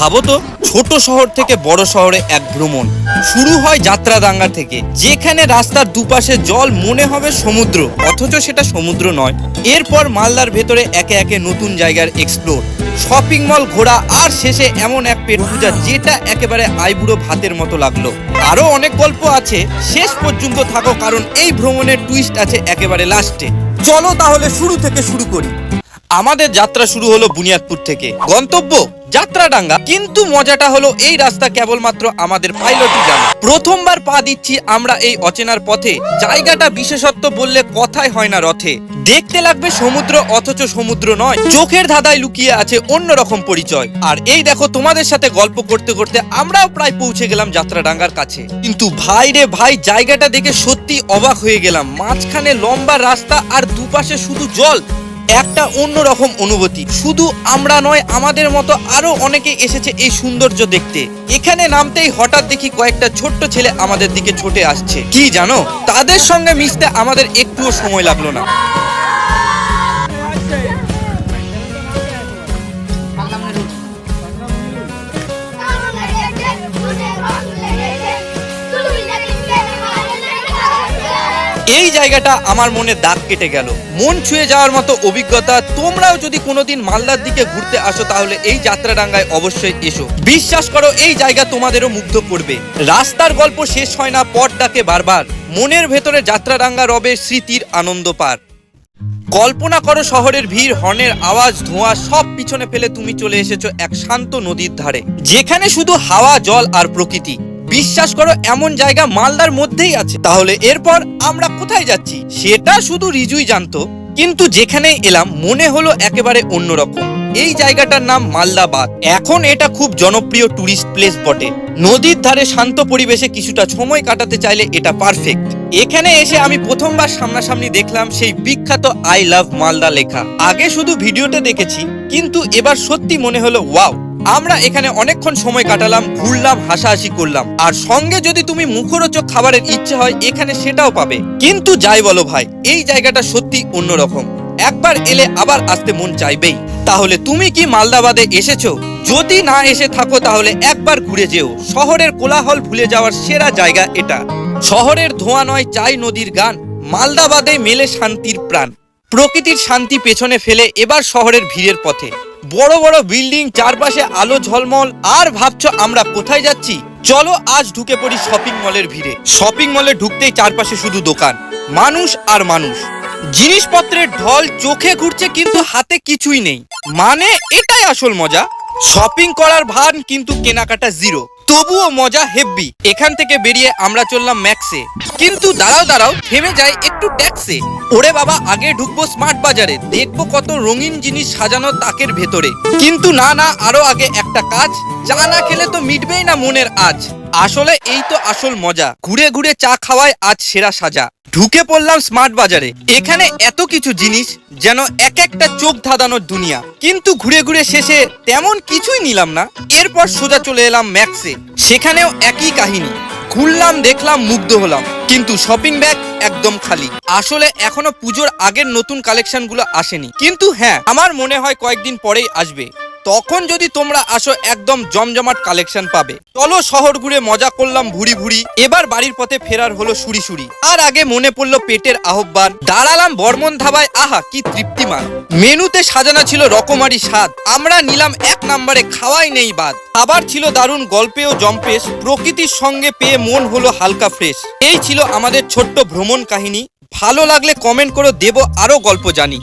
ভাবো তো ছোট শহর থেকে বড় শহরে এক ভ্রমণ। শুরু হয় যাত্রা দাঙ্গা থেকে যেখানে রাস্তার দুপাশে জল মনে হবে সমুদ্র অথচ সেটা সমুদ্র নয়। এরপর মালদার ভেতরে একে একে নতুন জায়গার এক্সপ্লোর শপিং মল ঘোরা আর শেষে এমন এক পেট পূজা যেটা একেবারে আইবুড়ো ভাতের মতো লাগল। আরও অনেক গল্প আছে শেষ পর্যন্ত থাকো কারণ এই ভ্রমণের টুইস্ট আছে একেবারে লাস্টে চলো তাহলে শুরু থেকে শুরু করি। আমাদের যাত্রা শুরু হলো বুনিয়াদপুর থেকে। গন্তব্য যাত্রাডাঙ্গা, কিন্তু মজাটা হলো এই রাস্তা কেবলমাত্র আমাদের পাইলটই জানে। প্রথমবার পা দিচ্ছি আমরা এই অচেনার পথে, জায়গাটা বিশেষত্ব বললে কথাই হয় না রথে। দেখতে লাগবে সমুদ্র, অথচ সমুদ্র নয়, চোখের ধাঁধায় লুকিয়ে আছে অন্যরকম পরিচয়। আর এই দেখো, তোমাদের সাথে গল্প করতে করতে আমরাও প্রায় পৌঁছে গেলাম যাত্রাডাঙ্গার কাছে। কিন্তু ভাই রে ভাই, জায়গাটা দেখে সত্যি অবাক হয়ে গেলাম। মাঝখানে লম্বা রাস্তা আর দুপাশে শুধু জল। একটা অন্যরকম অনুভূতি। শুধু আমরা নয়, আমাদের মতো আরও অনেকে এসেছে এই সৌন্দর্য দেখতে। এখানে নামতেই হঠাৎ দেখি কয়েকটা ছোট্ট ছেলে আমাদের দিকে ছুটে আসছে। কি জানো? তাদের সঙ্গে মিশতে আমাদের একটুও সময় লাগল না। এই জায়গাটা আমার মনে দাগ কেটে গেল। মন ছুঁয়ে যাওয়ার মতো অভিজ্ঞতা তোমরাও যদি কোনোদিন মালদার দিকে ঘুরতে আসো, তাহলে এই যাত্রাডাঙ্গায় অবশ্যই এসো। বিশ্বাস করো, এই জায়গা তোমাদেরও মুগ্ধ করবে। রাস্তার গল্প শেষ হয় না পথ ডাকে বারবার। মনের ভেতরে যাত্রাডাঙ্গা রবে স্মৃতির আনন্দ পার। কল্পনা করো, শহরের ভিড়, হর্নের আওয়াজ, ধোঁয়া, সব পিছনে ফেলে তুমি চলে এসেছ এক শান্ত নদীর ধারে। যেখানে শুধু হাওয়া, জল আর প্রকৃতি। বিশ্বাস করো, এমন জায়গা মালদার মধ্যেই আছে। তাহলে এরপর আমরা কোথায় যাচ্ছি? সেটা শুধু রিজুই জানতো, কিন্তু যেখানে এলাম, মনে হলো একেবারে অন্যরকম। এই জায়গাটার নাম মালদাবাদ। এখন এটা খুব জনপ্রিয় টুরিস্ট প্লেস বটে। নদীর ধারে শান্ত পরিবেশে কিছুটা সময় কাটাতে চাইলে এটা পারফেক্ট। এখানে এসে আমি প্রথমবার সামনাসামনি দেখলাম সেই বিখ্যাত আই লাভ মালদা লেখা। আগে শুধু ভিডিওতে দেখেছি, কিন্তু এবার সত্যি মনে হলো, ওয়াও! আমরা এখানে অনেকক্ষণ সময় কাটালাম, ঘুরলাম, হাসাহাসি করলাম। আর সঙ্গে যদি তুমি মুখরোচক খাবারের ইচ্ছে হয়, এখানে সেটাও পাবে। কিন্তু যাই বলো ভাই, এই জায়গাটা সত্যি অন্যরকম। একবার এলে আবার আসতে মন চাইবেই। তাহলে তুমি কি মালদাবাদে এসেছ? যদি না এসে থাকো, তাহলে একবার ঘুরে যেও। শহরের কোলাহল ভুলে যাওয়ার সেরা জায়গা এটা। শহরের ধোঁয়া নয়, চাই নদীর গান। মালদাবাদে মেলে শান্তির প্রাণ। প্রকৃতির শান্তি পেছনে ফেলে এবার শহরের ভিড়ের পথে। বড় বড় বিল্ডিং, চারপাশে আলো ঝলমল, আর ভাবছ আমরা কোথায় যাচ্ছি? চলো আজ ঢুকে পড়ি শপিং মলের ভিড়ে। শপিং মলে ঢুকতেই চারপাশে শুধু দোকান, মানুষ আর মানুষ। জিনিসপত্রের ঢল চোখে ঘুরছে, কিন্তু হাতে কিছুই নেই। মানে এটাই আসল মজা। শপিং করার ভান, কিন্তু কেনাকাটা জিরো তবুও মজা হেব্বি। এখান থেকে বেরিয়ে আমরা চললাম ম্যাক্সে। কিন্তু দাঁড়াও দাঁড়াও, থেমে যায় একটু ট্যাক্সে। ওরে বাবা, আগে ঢুকবো স্মার্ট বাজারে, দেখব কত রঙিন জিনিস সাজানো তাকের ভেতরে। কিন্তু না না, আরও আগে একটা কাজ, চা না খেলে তো মিটবেই না মনের আজ। আসলে এই তো আসল মজা। ঘুরে ঘুরে চা খাওয়ায় আজ সেরা সাজা। ঢুকে পড়লাম স্মার্ট বাজারে। এখানে এত কিছু জিনিস যেন এক একটা চোখ ধাঁধানোর দুনিয়া। কিন্তু ঘুরে ঘুরে শেষে তেমন কিছুই নিলাম না। এরপর সোজা চলে এলাম ম্যাক্সে। সেখানেও একই কাহিনী। ঘুরলাম, দেখলাম, মুগ্ধ হলাম। কিন্তু শপিং ব্যাগ একদম খালি। আসলে এখনও পুজোর আগের নতুন কালেকশনগুলো আসেনি। কিন্তু হ্যাঁ আমার মনে হয় কয়েকদিন পরেই আসবে। তখন যদি তোমরা আসো একদম জমজমাট কালেকশন পাবে। চলো শহর ঘুরে মজা করলাম ভুড়ি ভুড়ি এবার বাড়ির পথে ফেরার হলো সুরি সুরি আর আগে মনে পড়ল পেটের আহ্বান। দাঁড়ালাম বর্মন ধাবায়। আহা, কি তৃপ্তিমান। মেনুতে সাজানো ছিল রকমারি স্বাদ। আমরা নিলাম এক নম্বরে খাওয়াই নেই বাদ। আবার ছিল দারুণ গল্পেও জম্পেশ। প্রকৃতির সঙ্গে পেয়ে মন হলো হালকা ফ্রেশ। এই ছিল আমাদের ছোট্ট ভ্রমণ কাহিনী। ভালো লাগলে কমেন্ট করে দেব আরও গল্প জানি।